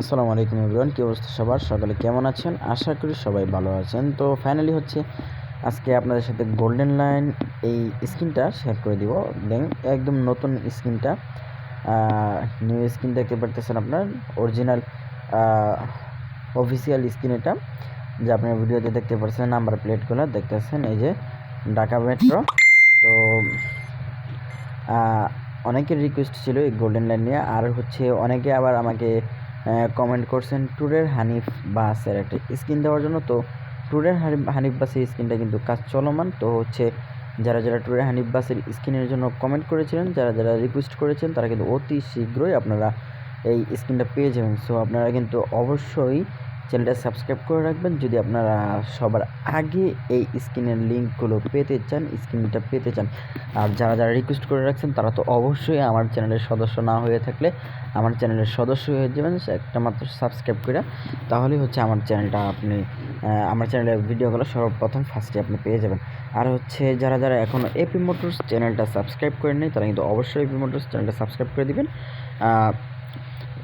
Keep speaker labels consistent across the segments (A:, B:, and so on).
A: আসসালামু আলাইকুম এভরিওয়ান, কী অবস্থা সবার? সকালে কেমন আছেন? আশা করি সবাই ভালো আছেন। তো ফাইনালি হচ্ছে আজকে আপনাদের সাথে গোল্ডেন লাইন এই স্ক্রিনটা শেয়ার করে দিব। দেন একদম নতুন স্ক্রিনটা নিউ স্ক্রিন দেখতে পারতেছেন আপনার অরিজিনাল অফিসিয়াল স্ক্রিন এটা, যে আপনার ভিডিওতে দেখতে পাচ্ছেন নাম্বার প্লেটগুলো দেখতেছেন, এই যে ঢাকা মেট্রো তো অনেকের রিকোয়েস্ট ছিল এই গোল্ডেন লাইন নিয়ে, আর হচ্ছে অনেকে আবার আমাকে কমেন্ট করছেন ট্যুরের হানিফ বাসের একটা স্ক্রিন দেওয়ার জন্য। তো ট্যুরের হানিফ বাসের স্ক্রিনটা কিন্তু কাজ চলমান। তো হচ্ছে যারা যারা ট্যুরের হানিফ বাসের স্ক্রিনের জন্য কমেন্ট করেছিলেন, যারা যারা রিকোয়েস্ট করেছেন, তারা কিন্তু অতি শীঘ্রই আপনারা এই স্ক্রিনটা পেয়ে যাবেন। সো আপনারা কিন্তু অবশ্যই চ্যানেলটা সাবস্ক্রাইব করে রাখবেন। যদি আপনারা সবার আগে এই স্ক্রিনের লিঙ্কগুলো পেতে চান স্ক্রিনটা পেতে চান, আর যারা যারা রিকোয়েস্ট করে রাখছেন, তারা তো অবশ্যই আমার চ্যানেলের সদস্য না হয়ে থাকলে আমার চ্যানেলের সদস্য হয়ে যাবেন, একটা মাত্র সাবস্ক্রাইব করে। তাহলেই হচ্ছে আমার চ্যানেলটা আপনি আমার চ্যানেলের ভিডিওগুলো সর্বপ্রথম ফার্স্টে আপনি পেয়ে যাবেন। আর হচ্ছে যারা যারা এখনও এপি মোটরস চ্যানেলটা সাবস্ক্রাইব করে নেই তারা কিন্তু অবশ্যই এপি মোটরস চ্যানেলটা সাবস্ক্রাইব করে দিবেন।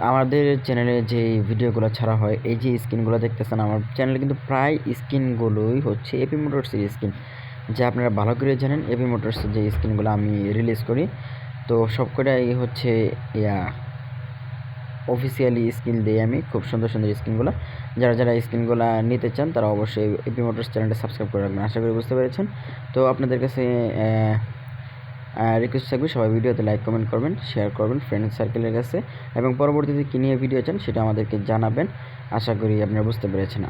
A: আমাদের চ্যানেলে যে ভিডিওগুলো ছাড়া হয়, এই যে স্ক্রিনগুলো দেখতেছেন, আমার চ্যানেলে কিন্তু প্রায় স্ক্রিনগুলোই হচ্ছে এপি মোটরসের স্ক্রিন যে আপনারা ভালো করে জানেন এপি মোটরসের যে স্ক্রিনগুলো আমি রিলিজ করি। তো সবকটাই হচ্ছে, ইয়া অফিসিয়ালি স্ক্রিন দিই আমি, খুব সুন্দর সুন্দর স্ক্রিনগুলো যারা যারা স্ক্রিনগুলো নিতে চান, তারা অবশ্যই এপি মোটরস চ্যানেলটা সাবস্ক্রাইব করে রাখবেন, আশা করি বুঝতে পেরেছেন। তো আপনাদের কাছে রিকোয়েস্ট থাকবে, সবাই ভিডিওতে লাইক কমেন্ট করবেন শেয়ার করবেন ফ্রেন্ড সার্কেলের কাছে। এবং পরবর্তীতে কী নিয়ে ভিডিও চান, সেটা আমাদেরকে জানাবেন। আশা করি আপনারা বুঝতে পেরেছেন।